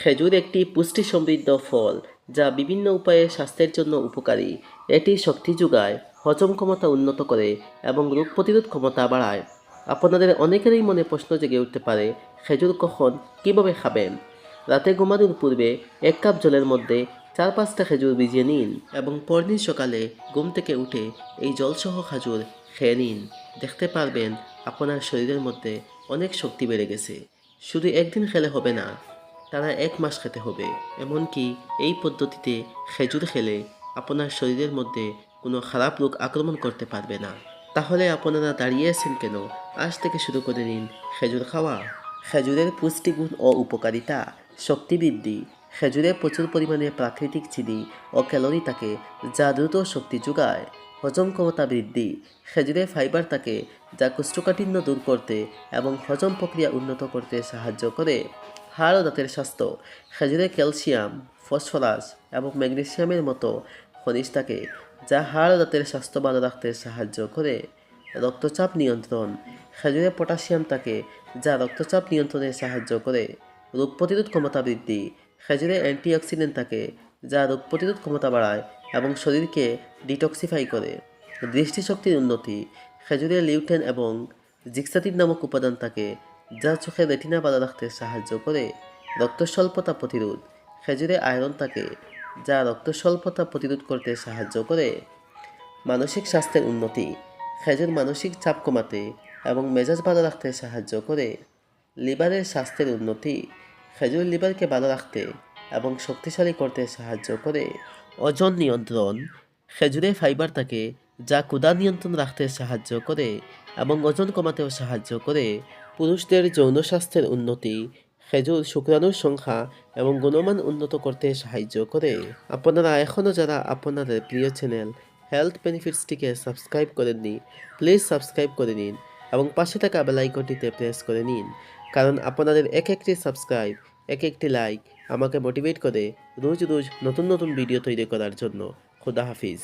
খেজুর একটি পুষ্টি সমৃদ্ধ ফল যা বিভিন্ন উপায়ে স্বাস্থ্যের জন্য উপকারী। এটি শক্তি যোগায়, হজম ক্ষমতা উন্নত করে এবং রোগ প্রতিরোধ ক্ষমতা বাড়ায়। আপনাদের অনেকেরই মনে প্রশ্ন জেগে উঠতে পারে, খেজুর কখন কীভাবে খাবেন? রাতে ঘুমানোর পূর্বে এক কাপ জলের মধ্যে চার পাঁচটা খেজুর ভিজিয়ে নিন এবং পরদিন সকালে ঘুম থেকে উঠে এই জলসহ খাজুর খেয়ে নিন। দেখতে পারবেন, আপনার শরীরের মধ্যে অনেক শক্তি বেড়ে গেছে। শুধু একদিন খেলে হবে না টানা এক মাস খেতে হবে। এমনকি এই পদ্ধতিতে খেজুর খেলে আপনার শরীরের মধ্যে কোনো খারাপ রোগ আক্রমণ করতে পারবে না। তাহলে আপনারা দাঁড়িয়ে আছেন কেন? আজ থেকে শুরু করে নিন খেজুর খাওয়া। খেজুরের পুষ্টিগুণ ও উপকারিতা শক্তি বৃদ্ধি খেজুরে প্রচুর পরিমাণে প্রাকৃতিক চিনি ও ক্যালোরি থাকে যা দ্রুত শক্তি যোগায়। হজম ক্ষমতা বৃদ্ধি। খেজুরে ফাইবার থাকে যা কোষ্ঠকাঠিন্য দূর করতে এবং হজম প্রক্রিয়া উন্নত করতে সাহায্য করে। হাড় দাঁতের স্বাস্থ্য। খেজুরে ক্যালসিয়াম, ফসফরাস এবং ম্যাগনেসিয়ামের মতো খনিজ থাকে, যা হাড় দাঁতের স্বাস্থ্য ভালো রাখতে সাহায্য করে। রক্তচাপ নিয়ন্ত্রণ। খেজুরে পটাশিয়াম থাকে, যা রক্তচাপ নিয়ন্ত্রণে সাহায্য করে। রোগ প্রতিরোধ ক্ষমতা বৃদ্ধি। খেজুরে অ্যান্টিঅক্সিডেন্ট থাকে, যা রোগ প্রতিরোধ ক্ষমতা বাড়ায় এবং শরীরকে ডিটক্সিফাই করে। দৃষ্টিশক্তির উন্নতি। খেজুরে লিউটেন এবং জিক্সাটিন নামক উপাদান থাকে যা চোখের রেটিনা ভালো রাখতে সাহায্য করে রক্ত স্বল্পতা প্রতিরোধ। খেজুরে আয়রন থাকে যা রক্ত স্বল্পতা প্রতিরোধ করতে সাহায্য করে। মানসিক স্বাস্থ্যের উন্নতি। খেজুর মানসিক চাপ কমাতে এবং মেজাজ ভালো রাখতে সাহায্য করে। লিভারের স্বাস্থ্যের উন্নতি। খেজুর লিভারকে ভালো রাখতে এবং শক্তিশালী করতে সাহায্য করে। ওজন নিয়ন্ত্রণ। খেজুরে ফাইবার থাকে যা ক্ষুধা নিয়ন্ত্রণ রাখতে সাহায্য করে এবং ওজন কমাতেও সাহায্য করে। পুরুষদের যৌন স্বাস্থ্যের উন্নতি, খেজুর, শুক্রাণুর সংখ্যা এবং গুণমান উন্নত করতে সাহায্য করে। আপনারা এখনও যারা আপনাদের প্রিয় চ্যানেল হেলথ বেনিফিটসটিকে সাবস্ক্রাইব করেননি, প্লিজ সাবস্ক্রাইব করে নিন এবং পাশে থাকা বেলাইকনটিতে প্রেস করে নিন, কারণ আপনাদের এক একটি সাবস্ক্রাইব, এক একটি লাইক আমাকে মোটিভেট করে রোজ রোজ নতুন নতুন ভিডিও তৈরি করার জন্য। খুদা হাফিজ।